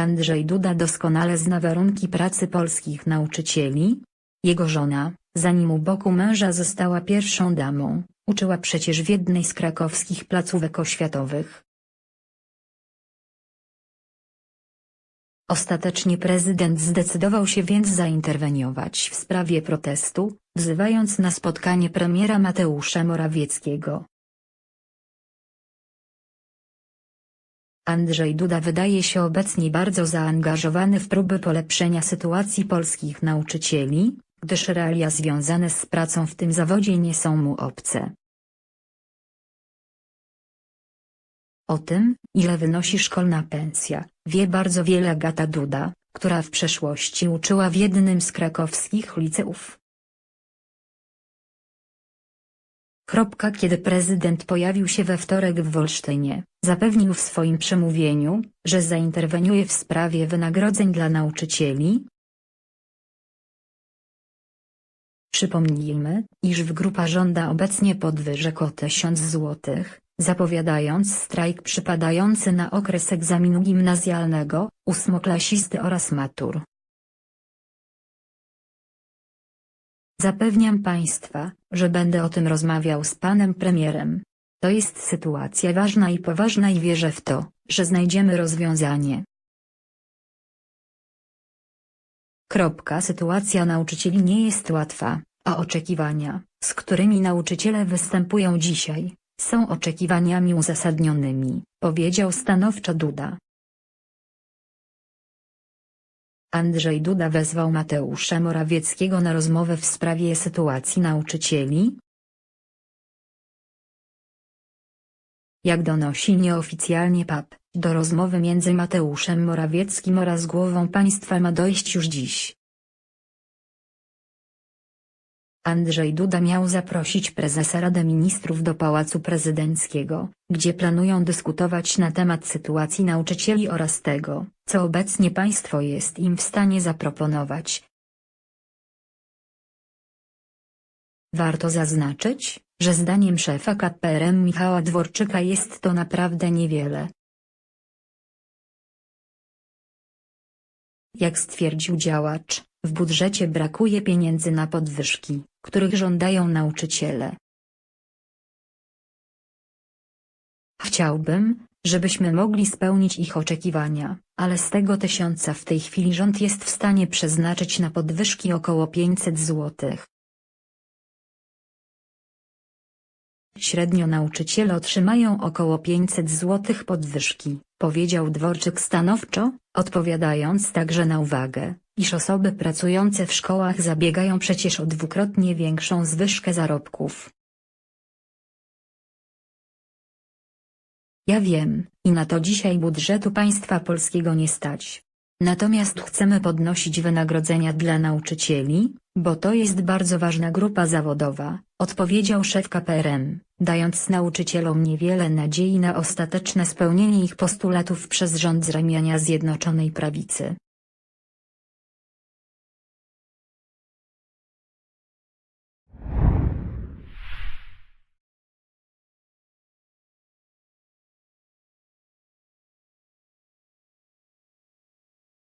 Andrzej Duda doskonale zna warunki pracy polskich nauczycieli. Jego żona, zanim u boku męża została pierwszą damą, uczyła przecież w jednej z krakowskich placówek oświatowych. Ostatecznie prezydent zdecydował się więc zainterweniować w sprawie protestu, wzywając na spotkanie premiera Mateusza Morawieckiego. Andrzej Duda wydaje się obecnie bardzo zaangażowany w próby polepszenia sytuacji polskich nauczycieli, gdyż realia związane z pracą w tym zawodzie nie są mu obce. O tym, ile wynosi szkolna pensja, wie bardzo wiele Agata Duda, która w przeszłości uczyła w jednym z krakowskich liceów. Kropka Kiedy prezydent pojawił się we wtorek w Wolsztynie, zapewnił w swoim przemówieniu, że zainterweniuje w sprawie wynagrodzeń dla nauczycieli. Przypomnijmy, iż w grupa żąda obecnie podwyżek o 1000 złotych, zapowiadając strajk przypadający na okres egzaminu gimnazjalnego, ósmoklasisty oraz matur. Zapewniam Państwa, że będę o tym rozmawiał z panem premierem. To jest sytuacja ważna i poważna i wierzę w to, że znajdziemy rozwiązanie. Kropka. Sytuacja nauczycieli nie jest łatwa, a oczekiwania, z którymi nauczyciele występują dzisiaj, są oczekiwaniami uzasadnionymi, powiedział stanowczo Duda. Andrzej Duda wezwał Mateusza Morawieckiego na rozmowę w sprawie sytuacji nauczycieli. Jak donosi nieoficjalnie PAP, do rozmowy między Mateuszem Morawieckim oraz głową państwa ma dojść już dziś. Andrzej Duda miał zaprosić prezesa Rady Ministrów do Pałacu Prezydenckiego, gdzie planują dyskutować na temat sytuacji nauczycieli oraz tego, co obecnie państwo jest im w stanie zaproponować. Warto zaznaczyć, że zdaniem szefa KPRM Michała Dworczyka jest to naprawdę niewiele. Jak stwierdził działacz, w budżecie brakuje pieniędzy na podwyżki, których żądają nauczyciele. Chciałbym, żebyśmy mogli spełnić ich oczekiwania, ale z tego tysiąca w tej chwili rząd jest w stanie przeznaczyć na podwyżki około 500 zł. Średnio nauczyciele otrzymają około 500 zł podwyżki, powiedział Dworczyk stanowczo, odpowiadając także na uwagę, iż osoby pracujące w szkołach zabiegają przecież o dwukrotnie większą zwyżkę zarobków. Ja wiem, i na to dzisiaj budżetu państwa polskiego nie stać. Natomiast chcemy podnosić wynagrodzenia dla nauczycieli, bo to jest bardzo ważna grupa zawodowa, odpowiedział szef KPRM, dając nauczycielom niewiele nadziei na ostateczne spełnienie ich postulatów przez rząd z ramienia Zjednoczonej Prawicy.